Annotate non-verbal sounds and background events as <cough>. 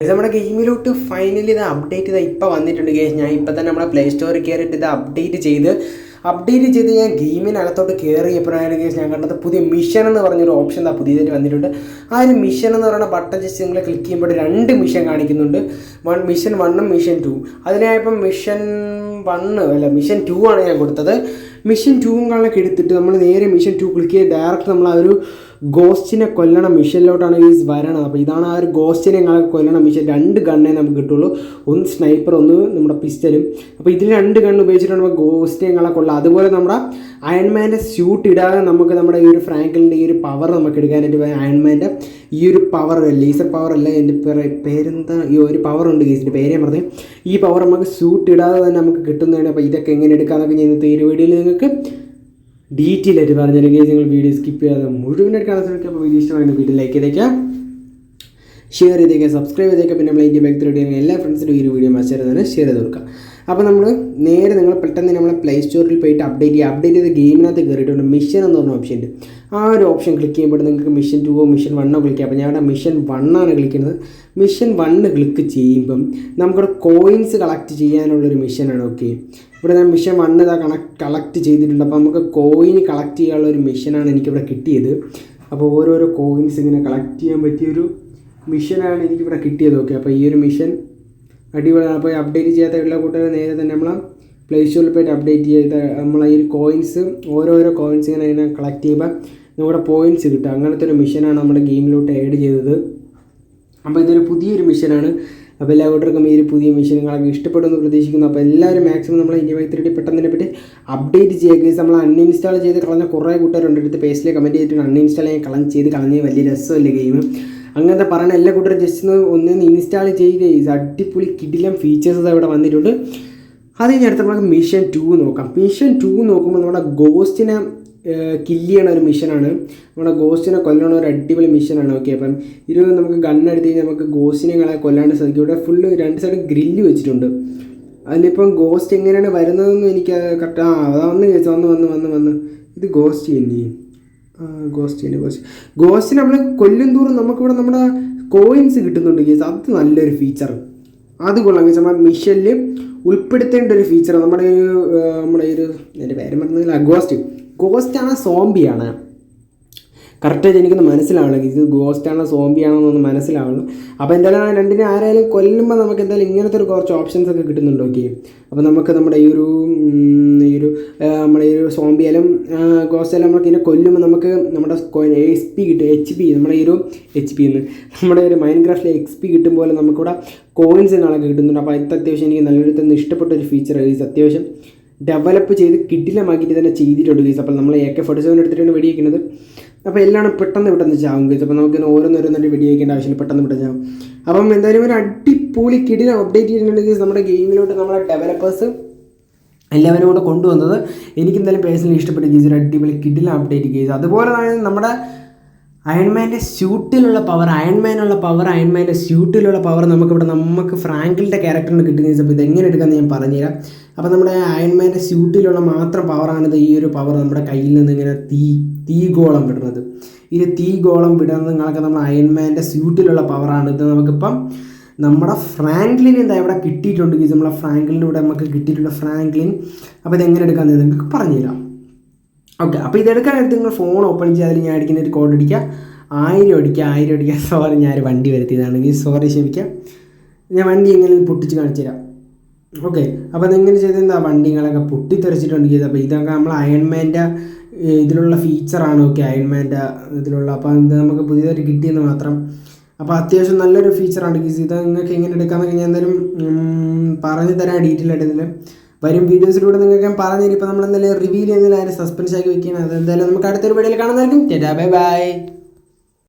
നമ്മുടെ ഗെയിമിലോട്ട് ഫൈനലി ഇത് അപ്ഡേറ്റ് ചെയ്ത് ഇപ്പോൾ വന്നിട്ടുണ്ട് ഗേസ് ഞാൻ ഇപ്പോൾ തന്നെ നമ്മുടെ പ്ലേ സ്റ്റോറിൽ കയറിയിട്ട് ഇത് അപ്ഡേറ്റ് ചെയ്ത് അപ്ഡേറ്റ് ചെയ്ത് ഞാൻ ഗെയിമിനകത്തോട്ട് കയറിയപ്പോഴാണ് ഗെയിം ഞാൻ കണ്ടത് പുതിയ മിഷൻ എന്ന് പറഞ്ഞൊരു ഓപ്ഷൻ എന്താ പുതിയതായിട്ട് വന്നിട്ടുണ്ട്. ആ ഒരു മിഷൻ എന്ന് പറയുന്ന ബട്ടൺ ജസ്റ്റ് നിങ്ങൾ ക്ലിക്ക് ചെയ്യുമ്പോൾ രണ്ട് മിഷൻ കാണിക്കുന്നുണ്ട്. വൺ മിഷൻ വണ്ണും മിഷൻ ടു അതിനായപ്പം മിഷൻ വണ്ണ് അല്ല മിഷൻ ടു ആണ് ഞാൻ കൊടുത്തത്. മിഷൻ ടൂവും കാണാൻ എടുത്തിട്ട് നമ്മൾ നേരെ മിഷൻ ടു ക്ലിക്ക് ചെയ്ത് ഡയറക്റ്റ് നമ്മൾ ആ ഒരു ഗോസ്റ്റിനെ കൊല്ലണ. മിഷനിലോട്ടാണ് ഈ വരണത്. അപ്പോൾ ഇതാണ് ആ ഒരു ഗോസ്റ്റിനെ ഞങ്ങൾ കൊല്ലണ. മിഷൻ രണ്ട് ഗണ്ണേ നമുക്ക് കിട്ടുള്ളൂ. ഒന്ന് സ്നൈപ്പർ ഒന്ന് നമ്മുടെ പിസ്റ്റലും അപ്പോൾ ഇതിൽ രണ്ട് ഗണ്ണ് ഉപയോഗിച്ചിട്ടാണ് നമ്മൾ ഗോസ്റ്റിനെ ഞങ്ങളെ കൊള്ളുക അതുപോലെ നമ്മുടെ അയൺമാന്റെ സ്യൂട്ട് ഇടാതെ നമുക്ക് നമ്മുടെ ഈ ഒരു ഫ്രാങ്കലിന്റെ ഈ ഒരു പവർ നമുക്ക് എടുക്കാനായിട്ട് അയൺമാന്റെ ഈ ഒരു പവർ ലേസർ പവർ അല്ല. എന്റെ പേര് പേരെന്താ? ഈ ഒരു പവർ ഉണ്ട് കേസിന്റെ പേര് ഞാൻ ഈ പവർ നമുക്ക് സ്യൂട്ട് ഇടാതെ തന്നെ നമുക്ക് കിട്ടുന്നതാണ്. അപ്പോൾ ഇതൊക്കെ എങ്ങനെ എടുക്കാമെന്നൊക്കെ ഞാൻ ഇന്നത്തെ ഈ വീഡിയോയിൽ നിങ്ങൾക്ക് ഡീറ്റെയിൽ ആയിട്ട് പറഞ്ഞു തരും നിങ്ങൾ വീഡിയോ സ്കിപ്പ് ചെയ്യാതെ മുഴുവൻ കാണാൻ ശ്രമിക്കുക. അപ്പോൾ വീഡിയോ ഇഷ്ടമായി വീഡിയോ ലൈക്ക് ചെയ്തേക്കാം ഷെയർ ചെയ്തേക്കാം സബ്സ്ക്രൈബ് ചെയ്തേക്കാം പിന്നെ നമ്മൾ ഇന്ത്യ ബാക്ക് ത്രീ എല്ലാ ഫ്രണ്ട്സിനും ഈ ഒരു വീഡിയോ മെസ്സേജ് തന്നെ ഷെയർ ചെയ്ത് കൊടുക്കുക. അപ്പോൾ നമ്മൾ നേരെ നിങ്ങൾ പെട്ടെന്ന് നമ്മളെ പ്ലേ സ്റ്റോറിൽ പോയിട്ട് അപ്ഡേറ്റ് ചെയ്യുക. അപ്ഡേറ്റ് ചെയ്ത ഗെയിമിനകത്ത് കയറിയിട്ടുണ്ട് മിഷൻ എന്ന് പറഞ്ഞ ഓപ്ഷൻ ഉണ്ട്. ആ ഒരു ഓപ്ഷൻ ക്ലിക്ക് ചെയ്യുമ്പോൾ നിങ്ങൾക്ക് മിഷൻ ടുവോ മിഷൻ വണ്ണോ ക്ലിക്ക് ചെയ്യാം. അപ്പോൾ ഞാൻ മിഷൻ വണ്ണാണ് ക്ലിക്കുന്നത് മിഷൻ വണ്ണ് ക്ലിക്ക് ചെയ്യുമ്പം നമുക്കിവിടെ കോയിൻസ് കളക്ട് ചെയ്യാനുള്ളൊരു മിഷനാണ് ഓക്കെ ഇവിടെ ഞാൻ മിഷൻ വണ്ണ് ഇതാ കണക്ട് കളക്ട് ചെയ്തിട്ടുണ്ട്. അപ്പോൾ നമുക്ക് കോയിൻ കളക്ട് ചെയ്യാനുള്ള ഒരു മിഷനാണ് എനിക്കിവിടെ കിട്ടിയത്. അപ്പോൾ ഓരോരോ കോയിൻസ് ഇങ്ങനെ കളക്ട് ചെയ്യാൻ പറ്റിയൊരു മിഷനാണ് എനിക്കിവിടെ കിട്ടിയത്. ഓക്കെ അപ്പോൾ ഈ ഒരു മിഷൻ അടിപൊളിയാണ് അപ്പോൾ അപ്ഡേറ്റ് ചെയ്യാത്ത എല്ലാ കൂട്ടുകാരും നേരെ തന്നെ നമ്മൾ പ്ലേ സ്റ്റോറിൽ പോയിട്ട് അപ്ഡേറ്റ് ചെയ്ത് നമ്മൾ ഈ കോയിൻസ് ഓരോരോ കോയിൻസ് ഇങ്ങനെ ഇങ്ങനെ കളക്ട് ചെയ്യുമ്പോൾ നമ്മുടെ പോയിന്റ്സ് കിട്ടും. അങ്ങനത്തെ ഒരു മിഷനാണ് നമ്മുടെ ഗെയിമിലോട്ട് ആഡ് ചെയ്തത്. അപ്പോൾ ഇതൊരു പുതിയൊരു മിഷനാണ് അപ്പോൾ എല്ലാ കൂട്ടർക്കും ഈ ഒരു പുതിയ മിഷനുകളൊക്കെ ഇഷ്ടപ്പെടുമെന്ന് പ്രതീക്ഷിക്കുന്നു. അപ്പോൾ എല്ലാവരും മാക്സിമം നമ്മൾ ഇന്ത്യ വൈ ത്രീ പെട്ടെന്ന് തന്നെ പറ്റി അപ്ഡേറ്റ് ചെയ്യുക നമ്മൾ അൺഇൻസ്റ്റാൾ ചെയ്ത് കളഞ്ഞ കുറേ കൂട്ടുകാരുണ്ട്. എടുത്ത് പേജിൽ കമന്റ് ചെയ്തിട്ടുണ്ട്. അൺഇൻസ്റ്റാൾ ചെയ്യാൻ കളഞ്ഞ് ചെയ്ത് കളഞ്ഞ് വലിയ രസമല്ലേ ഗെയിം അങ്ങനത്തെ പറയുന്ന എല്ലാ കൂട്ടരും ജസ്റ്റ് ഒന്ന് ഒന്ന് ഇൻസ്റ്റാൾ ചെയ്യുക അടിപൊളി കിടിലം ഫീച്ചേഴ്സ് ഇവിടെ വന്നിട്ടുണ്ട്. അത് കഴിഞ്ഞ് അടുത്ത നമുക്ക് മിഷൻ ടു നോക്കാം. മിഷൻ ടു നോക്കുമ്പോൾ നമ്മുടെ ഗോസ്റ്റിനെ കില്ല് ചെയ്യണ ഒരു മിഷനാണ് നമ്മുടെ ഗോസ്റ്റിനെ കൊല്ലണ ഒരു അടിപൊളി മിഷനാണ് ഓക്കെ അപ്പം ഇത് നമുക്ക് ഗണ്ണെടുത്ത് കഴിഞ്ഞാൽ നമുക്ക് ഗോസ്റ്റിനെ കൊല്ലാണ്ട് സാധിക്കും. ഇവിടെ ഫുള്ള് രണ്ട് സൈഡ് ഗ്രില്ല് വെച്ചിട്ടുണ്ട്. അതിലിപ്പം ഗോസ്റ്റ് എങ്ങനെയാണ് വരുന്നതെന്ന് എനിക്ക് കറക്റ്റ് ആ അതാ വന്ന് വന്ന് വന്ന് വന്ന് വന്ന്. ഇത് ഗോസ്റ്റ് തന്നെ ഗോസ്റ്റ് തന്നെ ഗോസ്റ്റ്. ഗോസ്റ്റിന് നമ്മൾ കൊല്ലും തോറും നമുക്കിവിടെ നമ്മുടെ കോയിൻസ് കിട്ടുന്നുണ്ട് കേസ് അത് നല്ലൊരു ഫീച്ചർ അത് കൊള്ളാം കേസ് നമ്മുടെ മിഷനിൽ ഉൾപ്പെടുത്തേണ്ട ഒരു ഫീച്ചർ നമ്മുടെ ഒരു നമ്മുടെ ഒരു എന്റെ പേര് പറഞ്ഞില്ല ഗോസ്റ്റ്. ഗോസ്റ്റ് ആണ്. സോംബിയാണ് കറക്റ്റായിട്ട് എനിക്കൊന്ന് മനസ്സിലാവണം. ഇത് ഗോസ്റ്റാണോ സോംബിയാണോ എന്നൊന്ന് മനസ്സിലാവണം. അപ്പോൾ എന്തായാലും രണ്ടിനെ ആരായാലും കൊല്ലുമ്പോൾ നമുക്ക് എന്തായാലും ഇങ്ങനത്തെ ഒരു കുറച്ച് ഓപ്ഷൻസ് ഒക്കെ കിട്ടുന്നുണ്ട് ഓക്കെ അപ്പോൾ നമുക്ക് നമ്മുടെ ഈ ഒരു ഈ ഒരു നമ്മുടെ ഈ ഒരു സോംബിയാലും ഗോസ്റ്റാലും നമുക്ക് ഇതിനെ കൊല്ലുമ്പോൾ നമുക്ക് നമ്മുടെ എസ് പി കിട്ടും എച്ച് പി നമ്മുടെ ഈ ഒരു എച്ച് പി എന്ന് നമ്മുടെ ഒരു മൈൻഡ് ക്രാഫ്റ്റിലെ എക്സ് പി കിട്ടും പോലെ നമുക്കിവിടെ കോയിൻസ് കാണാൻ കിട്ടുന്നുണ്ട്. അപ്പോൾ ഇത് അത്യാവശ്യം എനിക്ക് നല്ലൊരു തന്നെ ഇഷ്ടപ്പെട്ട ഒരു ഫീച്ചർ ഈസ് അത്യാവശ്യം ഡെവലപ്പ് ചെയ്ത് കിടിലമാക്കിയിട്ട് തന്നെ ചെയ്തിട്ടുണ്ട് ഗീസ് അപ്പോൾ നമ്മൾ എ കെ ഫോർട്ടി സെവൻ എടുത്തിട്ടാണ് വെടിവെക്കുന്നത്. അപ്പോൾ എല്ലാം പെട്ടെന്ന് പെട്ടെന്ന് ചാവും ഗീസ് അപ്പോൾ നമുക്ക് വെടി വയ്ക്കേണ്ട ആവശ്യമില്ല. പെട്ടെന്ന് പെട്ടെന്ന് ചാവും. അപ്പം എന്തായാലും ഒരു അടിപൊളി കിടിലം അപ്ഡേറ്റ് ചെയ്തിട്ടുണ്ടെങ്കിൽ നമ്മുടെ ഗെയിമിലോട്ട് നമ്മുടെ ഡെവലപ്പേഴ്സ് എല്ലാവരും കൂടെ കൊണ്ടുവന്നത് എനിക്ക് എന്തായാലും പേഴ്സണലി ഇഷ്ടപ്പെട്ട ഗീസ് ഒരു അടിപൊളി കിടിലം അപ്ഡേറ്റ് ഗീസ് അതുപോലെ തന്നെ നമ്മുടെ അയൺമാന്റെ സ്യൂട്ടിലുള്ള പവർ അയൺമാനുള്ള പവർ അയൺമാന്റെ സ്യൂട്ടിലുള്ള പവർ നമുക്കിവിടെ നമുക്ക് ഫ്രാങ്കിളിന്റെ ക്യാരക്ടറിന് കിട്ടുന്ന അപ്പോൾ ഇതെങ്ങനെ എടുക്കാമെന്ന് ഞാൻ പറഞ്ഞുതരാം. അപ്പോൾ നമ്മുടെ അയൺമാന്റെ സ്യൂട്ടിലുള്ള മാത്രം പവറാണിത് ഈ ഒരു പവർ നമ്മുടെ കയ്യിൽ നിന്ന് ഇങ്ങനെ തീ തീ ഗോളം വിടുന്നത്. ഈ തീ ഗോളം വിടുന്നത് നിങ്ങളൊക്കെ നമ്മുടെ അയൺമാന്റെ സ്യൂട്ടിലുള്ള പവറാണ് ഇത് നമുക്കിപ്പം നമ്മുടെ ഫ്രാങ്ക്ലിൻ എന്താ ഇവിടെ കിട്ടിയിട്ടുണ്ട്? ഇത് നമ്മളെ ഫ്രാങ്ക്ലിനിലൂടെ നമുക്ക് കിട്ടിയിട്ടുള്ള ഫ്രാങ്ക്ലിൻ അപ്പോൾ ഇതെങ്ങനെ എടുക്കാമെന്ന് നിങ്ങൾക്ക് പറഞ്ഞുതരാം. ഓക്കെ അപ്പോൾ ഇതെടുക്കാനായിട്ട് നിങ്ങൾ ഫോൺ ഓപ്പൺ ചെയ്ത് ഞാൻ അടിക്കുന്ന ഒരു കോഡ് അടിക്കുക ആയിരം അടിക്കുക ആയിരം അടിക്കുക സോറി <laughs> ഞാൻ വണ്ടി വരുത്തിയതാണെങ്കിൽ സോറി ക്ഷമിക്കാം. ഞാൻ വണ്ടി എങ്ങനെ പൊട്ടിച്ച് കാണിച്ചു തരാം ഓക്കെ അപ്പോൾ അതെങ്ങനെ ചെയ്ത് എന്താ? വണ്ടികളൊക്കെ പൊട്ടിത്തെറിച്ചിട്ടുണ്ട് ചെയ്ത് അപ്പോൾ ഇതൊക്കെ നമ്മൾ അയൺമാന്റെ ഇതിലുള്ള ഫീച്ചറാണ് ഓക്കെ അയൺമാന്റെ ഇതിലുള്ള. അപ്പോൾ ഇത് നമുക്ക് പുതിയതായിട്ട് കിട്ടിയെന്ന് മാത്രം. അപ്പോൾ അത്യാവശ്യം നല്ലൊരു ഫീച്ചറാണ് ഗീസ് ഇത് നിങ്ങൾക്ക് എങ്ങനെ എടുക്കാമെന്നൊക്കെ ഞാൻ എന്തായാലും പറഞ്ഞു തരാം ഡീറ്റെയിൽ ആയിട്ട് ഇതിൽ വരും വീഡിയോസിലൂടെ നിങ്ങൾക്ക് ഞാൻ പറഞ്ഞു ഇപ്പോൾ നമ്മൾ എന്തായാലും റിവീൽ ചെയ്യുന്നതിൽ ആരും സസ്പെൻസ് ആക്കി വെക്കുകയാണ്. അതെന്തായാലും നമുക്ക് അടുത്തൊരു വീഡിയോയിൽ കാണുന്നതായിരിക്കും. Bye bye